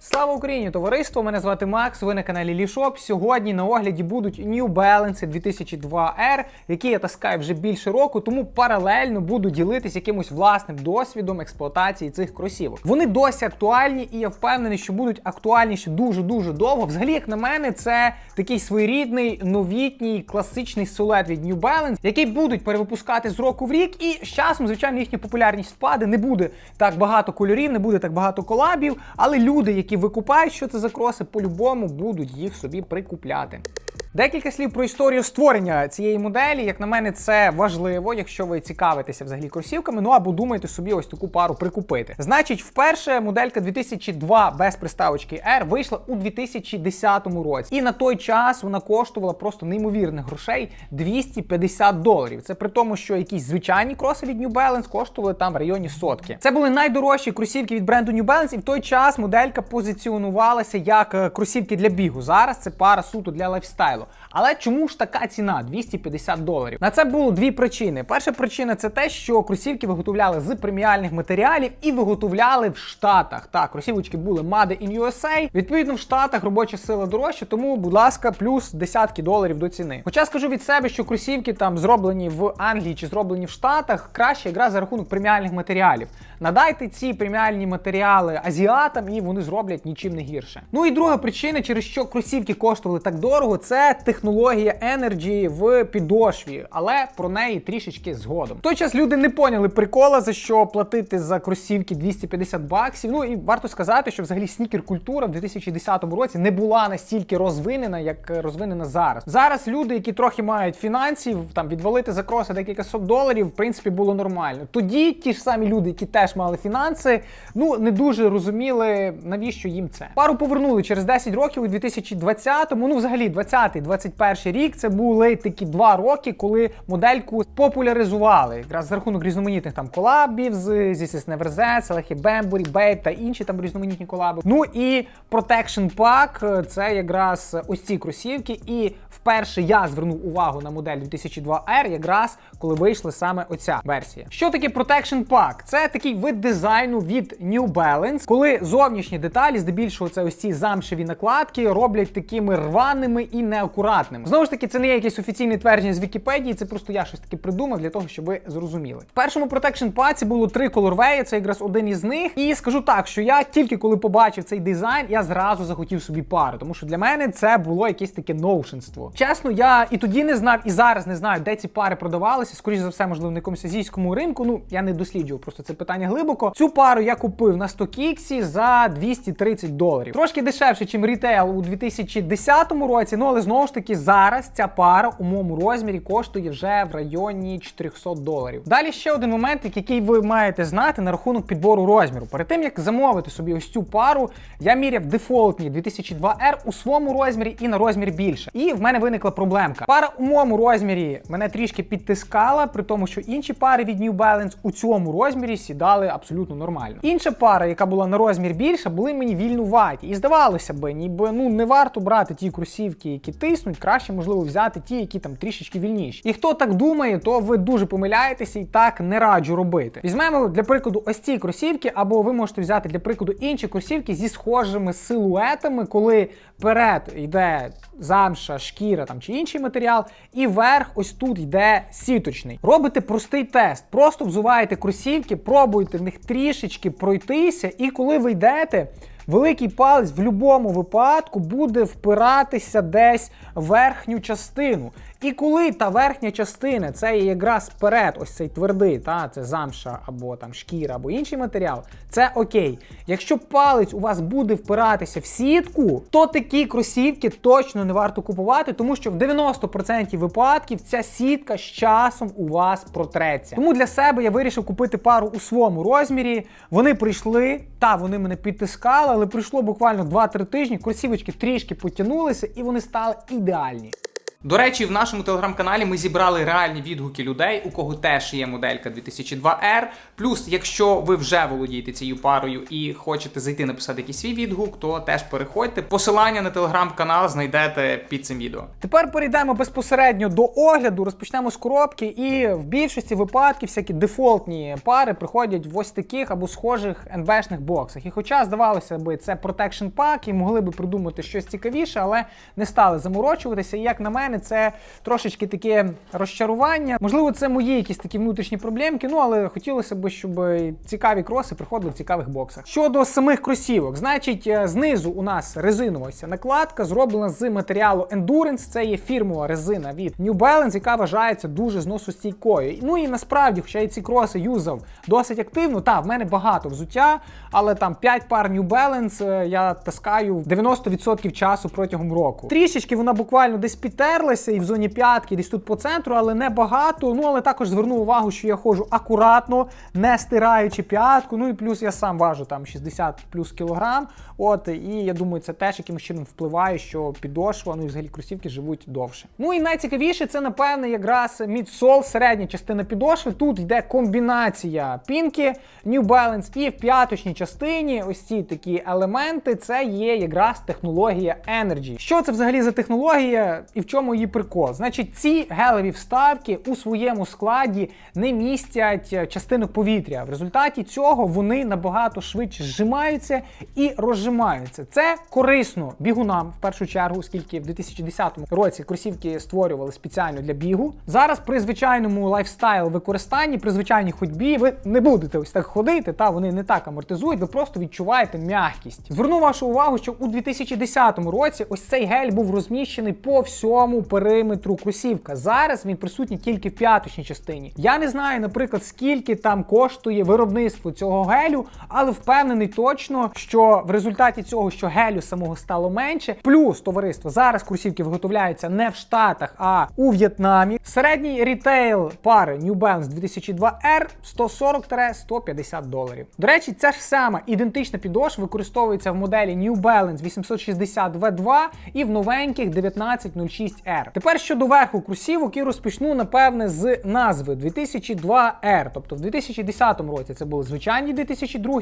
Слава Україні, товариство! Мене звати Макс. Ви на каналі Лішоп. Сьогодні на огляді будуть New Balance 2002R, які я таскаю вже більше року, тому паралельно буду ділитись якимось власним досвідом експлуатації цих кросівок. Вони досі актуальні, і я впевнений, що будуть актуальніші дуже дуже довго. Взагалі, як на мене, це такий своєрідний новітній класичний силует від New Balance, який будуть перевипускати з року в рік. І з часом, звичайно, їхня популярність впаде. Не буде так багато кольорів, не буде так багато колабів, але люди, які викупають, що це за кроси, по-любому будуть їх собі прикупляти. Декілька слів про історію створення цієї моделі. Як на мене, це важливо, якщо ви цікавитеся взагалі кросівками, ну або думаєте собі ось таку пару прикупити. Значить, вперше моделька 2002 без приставочки R вийшла у 2010 році. І на той час вона коштувала просто неймовірних грошей 250 доларів. Це при тому, що якісь звичайні кроси від New Balance коштували там в районі сотки. Це були найдорожчі кросівки від бренду New Balance, і в той час моделька позиціонувалася як е, кросівки для бігу. Зараз це пара суто для лайфстайлу. Але чому ж така ціна 250 доларів? На це було дві причини. Перша причина це те, що кросівки виготовляли з преміальних матеріалів і виготовляли в Штатах. Так, кросівочки були Made in USA. Відповідно, в Штатах робоча сила дорожча, тому, будь ласка, плюс десятки доларів до ціни. Хоча скажу від себе, що кросівки там зроблені в Англії чи зроблені в Штатах, краще якраз за рахунок преміальних матеріалів. Надайте ці преміальні матеріали азіатам, і вони зроблять нічим не гірше. Ну і друга причина, через що кросівки коштували так дорого, це технологія Energy в підошві, але про неї трішечки згодом. В той час люди не поняли прикола, за що платити за кросівки 250 баксів. Ну і варто сказати, що взагалі снікер культура в 2010 році не була настільки розвинена, як розвинена зараз. Зараз люди, які трохи мають фінансів, там відвалити за кроси декілька сот доларів, в принципі, було нормально. Тоді ті ж самі люди, які теж мали фінанси, ну не дуже розуміли, навіщо їм це. Пару повернули через 10 років у 2020-му, ну взагалі 20-21 рік. Це були такі два роки, коли модельку популяризували якраз за рахунок різноманітних там колабів з is Never Селехі Бембурі, Бейб та інші там різноманітні колаби. Ну і Protection Pack це якраз ось ці кросівки. І вперше я звернув увагу на модель 2002R, якраз коли вийшла саме оця версія. Що таке Protection Pack? Це такий вид дизайну від New Balance, коли зовнішні деталі, здебільшого, це ось ці замшеві накладки, роблять такими рваними і неакуратними. Знову ж таки, це не є якесь офіційне твердження з Вікіпедії, це просто я щось таке придумав для того, щоб ви зрозуміли. В першому Protection Pack було три колорвеї, це якраз один із них. І скажу так, що я тільки коли побачив цей дизайн, я зразу захотів собі пару, тому що для мене це було якесь таке новшинство. Чесно, я і тоді не знав, і зараз не знаю, де ці пари продавалися. Скоріше за все, можливо, на якомусь азійському ринку. Ну я не досліджував просто це питання глибоко. Цю пару я купив на StockX за 230 доларів. Трошки дешевше, ніж рітейл у 2010 році. Ну але знову ж таки зараз ця пара у моєму розмірі коштує вже в районі 400 доларів. Далі ще один момент, який ви маєте знати на рахунок підбору розміру. Перед тим як замовити собі ось цю пару, я міряв дефолтні 2002R у своєму розмірі і на розмір більше. І в мене виникла проблемка. Пара у моєму розмірі мене трішки підтискала, при тому, що інші пари від New Balance у цьому розмірі сідали абсолютно нормально. Інша пара, яка була на розмір більша, були мені вільнуваті. І здавалося би, ніби ну не варто брати ті кросівки, які тиснуть, краще можливо взяти ті, які там трішечки вільніші. І хто так думає, то ви дуже помиляєтеся і так не раджу робити. Візьмемо для прикладу ось ці кросівки, або ви можете взяти для прикладу інші кросівки зі схожими силуетами, коли вперед йде замша, шкіра там чи інший матеріал, і верх ось тут йде сіточний. Робите простий тест. Просто взуваєте кросівки, пробуйте в них трішечки пройтися, і коли ви йдете. Великий палець в будь-якому випадку буде впиратися десь в верхню частину. І коли та верхня частина, це є якраз вперед, ось цей твердий, та це замша або там шкіра, або інший матеріал, це окей. Якщо палець у вас буде впиратися в сітку, то такі кросівки точно не варто купувати, тому що в 90% випадків ця сітка з часом у вас протреться. Тому для себе я вирішив купити пару у своєму розмірі. Вони прийшли, та вони мене підтискали, але пройшло буквально 2-3 тижні. Кросівочки трішки потягнулися і вони стали ідеальні. До речі, в нашому телеграм-каналі ми зібрали реальні відгуки людей, у кого теж є моделька 2002R. Плюс, якщо ви вже володієте цією парою і хочете зайти написати якийсь свій відгук, то теж переходьте. Посилання на телеграм-канал знайдете під цим відео. Тепер перейдемо безпосередньо до огляду. Розпочнемо з коробки, і в більшості випадків всякі дефолтні пари приходять в ось таких або схожих НБшних боксах. І хоча здавалося би, це Protection Pack і могли би придумати щось цікавіше, але не стали заморочуватися. І як на мене, це трошечки таке розчарування. Можливо, це мої якісь такі внутрішні проблемки. Ну але хотілося б, щоб цікаві кроси приходили в цікавих боксах. Щодо самих кросівок, значить, е, знизу у нас резинова накладка, зроблена з матеріалу Endurance. Це є фірмова резина від New Balance, яка вважається дуже зносостійкою. Ну і насправді, хоча я ці кроси юзав досить активно. Та в мене багато взуття, але там 5 пар New Balance е, я таскаю 90% часу протягом року. Трішечки вона буквально десь підтерлася і в зоні п'ятки, десь тут по центру, але не багато. Ну але також зверну увагу, що я ходжу акуратно, не стираючи п'ятку. Ну і плюс я сам важу там 60 плюс кілограм. От і я думаю, це теж якимось чином впливає, що підошва, ну і взагалі кросівки живуть довше. Ну і найцікавіше це, напевне, якраз мідсол, середня частина підошви. Тут йде комбінація пінки New Balance і в п'яточній частині ось ці такі елементи. Це є якраз технологія Energy. Що це взагалі за технологія і в чому її прикол? Значить, ці гелеві вставки у своєму складі не містять частину повітря. В результаті цього вони набагато швидше зжимаються і розжимаються. Це корисно бігунам в першу чергу, оскільки в 2010 році кросівки створювали спеціально для бігу. Зараз при звичайному лайфстайл використанні, при звичайній ходьбі, ви не будете ось так ходити, та вони не так амортизують, ви просто відчуваєте м'якість. Зверну вашу увагу, що у 2010 році ось цей гель був розміщений по всьому периметру кросівка. Зараз він присутній тільки в п'яточній частині. Я не знаю, наприклад, скільки там коштує виробництво цього гелю, але впевнений точно, що в результаті цього, що гелю самого стало менше, плюс товариство зараз кросівки виготовляються не в Штатах, а у В'єтнамі. Середній рітейл пари New Balance 2002R 140-150 доларів. До речі, ця ж сама ідентична підошва використовується в моделі New Balance 860 V2 і в новеньких 1906R. Тепер щодо верху кросівок і розпочну, напевне, з назви 2002R. Тобто в 2010 році це були звичайні 2002,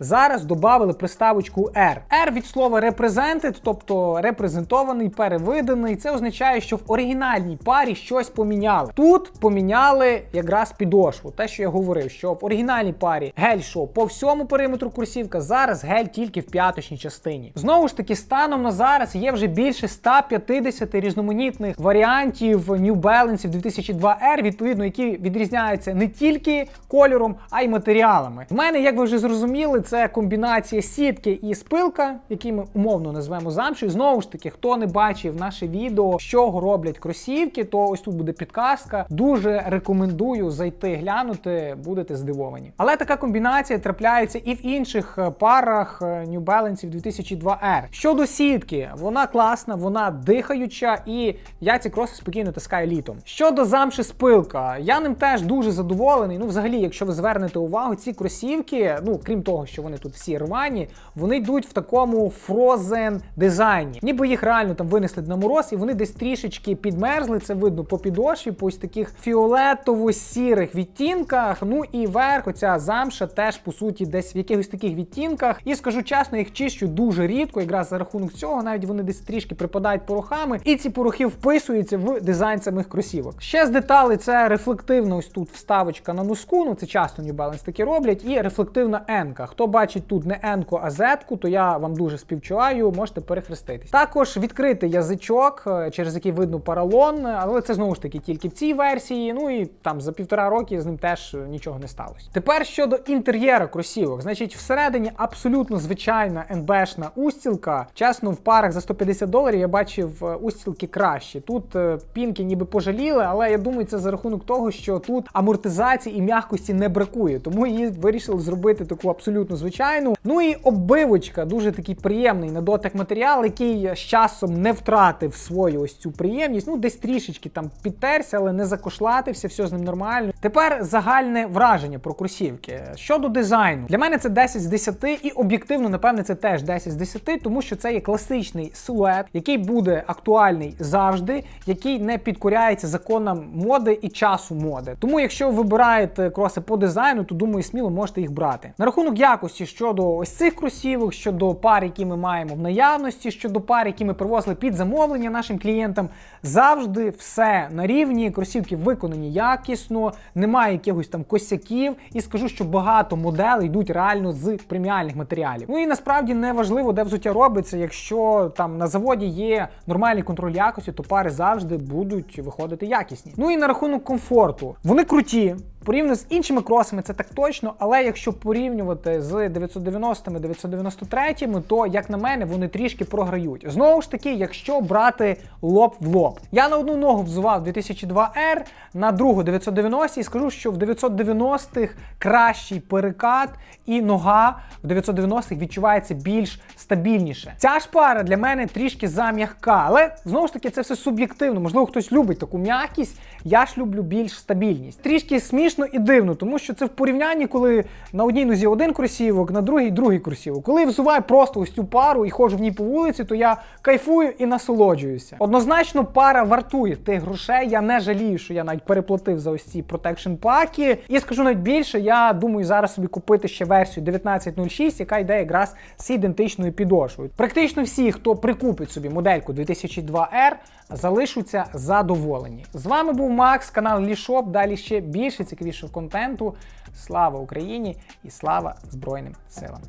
зараз додали приставочку R. R від слова represented, тобто репрезентований, перевиданий. Це означає, що в оригінальній парі щось поміняли. Тут поміняли якраз підошву. Те, що я говорив, що в оригінальній парі гель йшов по всьому периметру курсівка, зараз гель тільки в п'яточній частині. Знову ж таки, станом на зараз є вже більше 150 різноманітних варіантів New Balance 2002R, відповідно, які відрізняються не тільки кольором, а й матеріалами. В мене, як ви вже зрозуміли, це комбінація сітки і спилка, які ми умовно назвемо замшою. Знову ж таки, хто не бачив наше відео, з чого роблять кросівки, то ось тут буде підказка. Дуже рекомендую зайти глянути, будете здивовані. Але така комбінація трапляється і в інших е, парах е, New Balance 2002R. Щодо сітки, вона класна, вона дихаюча, і я ці кроси спокійно таскаю літом. Щодо замши спилка, я ним теж дуже задоволений. Ну, взагалі, якщо ви звернете увагу, ці кросівки, ну крім того, що вони тут всі рвані, вони йдуть в такому фрозен дизайні. Ніби їх реально там винесли на мороз, і вони десь трішечки підмерзли. Це видно по підошві, по ось таких фіолетово-сірих відтінках. Ну і верх, оця замша теж по суті десь в якихось таких відтінках. І скажу чесно, їх чищу дуже рідко, якраз за рахунок цього, навіть вони десь трішки припадають порохами, і ці порохи вписуються в дизайн самих кросівок. Ще з деталей це рефлективна ось тут вставочка на носку. Ну це часто New Balance такі роблять, і рефлективна енка. Хто бачить тут не енку, а зетку, то я вам дуже співчуваю, можете перехреститись. Також відкритий язичок, е, через який видно паралон, але це знову ж таки тільки в цій версії. Ну і там за півтора роки з ним теж нічого не сталося. Тепер щодо інтер'єра кросівок, значить, всередині абсолютно звичайна НБшна устілка. Чесно, в парах за 150 доларів я бачив е, устілки кращі. Тут е, пінки ніби пожаліли, але я думаю, це за рахунок того, що тут амортизації і м'якості не бракує, тому її вирішили зробити таку абсолютно звичайну. Ну і оббивочка, дуже такий приємний на дотик матеріал, який з часом не втратив свою ось цю приємність. Ну, десь трішечки там підтерся, але не закошлатився, все з ним нормально. Тепер загальне враження про кросівки. Щодо дизайну, для мене це 10 з 10, і об'єктивно, напевне, це теж 10 з 10, тому що це є класичний силует, який буде актуальний за завжди, який не підкоряється законам моди і часу моди. Тому, якщо ви вибираєте кроси по дизайну, то думаю, сміло можете їх брати. На рахунок якості щодо ось цих кросівок, щодо пар, які ми маємо в наявності, щодо пар, які ми привозили під замовлення нашим клієнтам, завжди все на рівні. Кросівки виконані якісно, немає якихось там косяків. І скажу, що багато моделей йдуть реально з преміальних матеріалів. Ну і насправді не важливо, де взуття робиться. Якщо там на заводі є нормальний контроль якості, то пари завжди будуть виходити якісні. Ну і на рахунок комфорту. Вони круті. Порівняно з іншими кросами, це так точно, але якщо порівнювати з 990-ми, 993-ми, то, як на мене, вони трішки програють. Знову ж таки, якщо брати лоб в лоб. Я на одну ногу взував 2002R, на другу 990 і скажу, що в 990-х кращий перекат і нога в 990-х відчувається більш стабільніше. Ця ж пара для мене трішки зам'ягка, але знову ж таки це все суб'єктивно. Можливо, хтось любить таку м'якість. Я ж люблю більш стабільність. Трішки смішно і дивно, тому що це в порівнянні, коли на одній нозі один кросівок, на другій другий кросівок. Коли я взуваю просто ось цю пару і ходжу в ній по вулиці, то я кайфую і насолоджуюся. Однозначно, пара вартує тих грошей. Я не жалію, що я навіть переплатив за ось ці протекшн паки. І скажу навіть більше, я думаю зараз собі купити ще версію 1906, яка йде якраз з ідентичною підошвою. Практично всі, хто прикупить собі модельку 2002R, залишаться задоволені. З вами був Макс, канал Лішоп. Далі ще більше цікавішого контенту. Слава Україні і слава Збройним силам!